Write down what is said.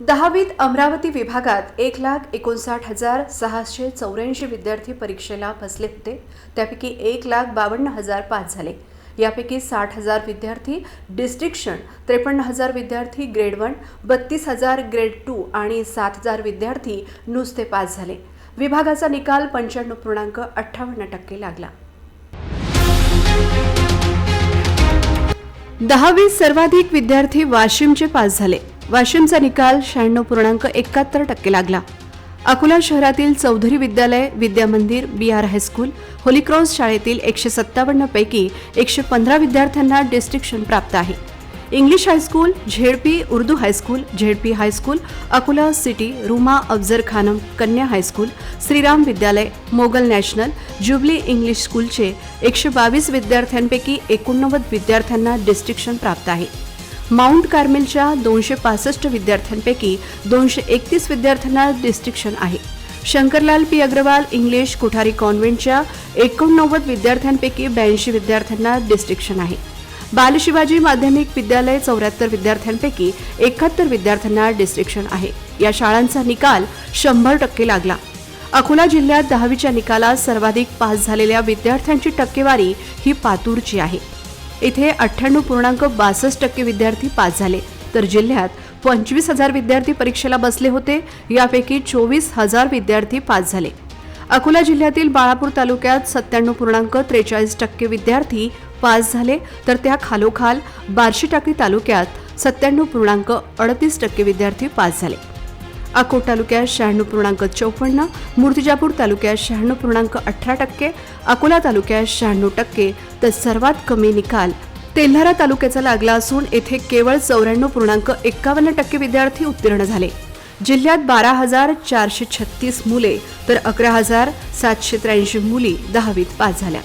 दहावीत अमरावती विभागात एक लाख एकोणसाठ हजार सहाशे चौऱ्याऐंशी विद्यार्थी परीक्षेला बसले होते. त्यापैकी एक लाख बावन्न हजार पास झाले. यापैकी साठ हजार विद्यार्थी डिस्ट्रिक्शन त्रेपन्न हजार विद्यार्थी ग्रेड वन बत्तीस हजार ग्रेड टू आणि सात हजार विद्यार्थी नुसते पास झाले. विभागाचा निकाल पंच्याण्णव पूर्णांक अठ्ठावन्न टक्के लागला. दहावीत सर्वाधिक विद्यार्थी वाशिमचे पास झाले. वाशिमचा निकाल शहाण्णव पूर्णांक एकाहत्तर टक्के लागला. अकोला शहरातील चौधरी विद्यालय विद्या मंदिर बी आर हायस्कूल होलीक्रॉस शाळेतील एकशे सत्तावन्न पैकी एकशे पंधरा विद्यार्थ्यांना डिस्टिंक्शन प्राप्त आहे. English high school ZP Urdu high school ZP high school Akola city Ruma Afzar Khanam कन्या हायस्कूल श्रीराम विद्यालय मोगल नॅशनल ज्युबली इंग्लिश स्कूलचे एकशे बावीस विद्यार्थ्यांपैकी एकोणनव्वद विद्यार्थ्यांना डिस्ट्रिक्शन प्राप्त आहे. माउंट कार्मेलच्या दोनशे पासष्ट विद्यार्थ्यांपैकी दोनशे एकतीस विद्यार्थ्यांना डिस्ट्रिक्शन आहे. शंकरलाल पी. अग्रवाल इंग्लिश कुठारी कॉन्व्हेंटच्या एकोणनव्वद विद्यार्थ्यांपैकी ब्याऐंशी विद्यार्थ्यांना डिस्ट्रिक्शन आहे. बालशिवाजी माध्यमिक विद्यालय चौऱ्याहत्तर विद्यार्थ्यांपैकी एकाहत्तर विद्यार्थ्यांना डिस्ट्रिक्शन आहे. या शाळांचा निकाल शंभर टक्के लागला. अकोला जिल्ह्यात दहावीच्या निकालात सर्वाधिक पास झालेल्या विद्यार्थ्यांची टक्केवारी ही पातूरची आहे. इथे अठ्ठ्याण्णव पूर्णांक बासष्ट टक्के विद्यार्थी पास झाले. तर जिल्ह्यात पंचवीस हजार विद्यार्थी परीक्षेला बसले होते. यापैकी चोवीस हजार विद्यार्थी पास झाले. अकोला जिल्ह्यातील बाळापूर तालुक्यात सत्त्याण्णव पूर्णांक त्रेचाळीस टक्के विद्यार्थी पास झाले. तर त्या खालोखाल बार्शी टाकळी तालुक्यात सत्त्याण्णव पूर्णांक अडतीस टक्के विद्यार्थी पास झाले. अकोट तालुक्यात शहाण्णव पूर्णांक चौपन्न मूर्तिजापूर तालुक्यात शहाण्णव पूर्णांक अठरा टक्के अकोला तालुक्यात शहाण्णव टक्के. तर सर्वात कमी निकाल तेल्हारा तालुक्याचा लागला असून येथे केवळ चौऱ्याण्णव पूर्णांक एक्कावन्न टक्के विद्यार्थी उत्तीर्ण झाले. जिल्ह्यात बारा हजार चारशे छत्तीस मुले तर अकरा हजार सातशे त्र्याऐंशी मुली दहावीत पास झाल्या.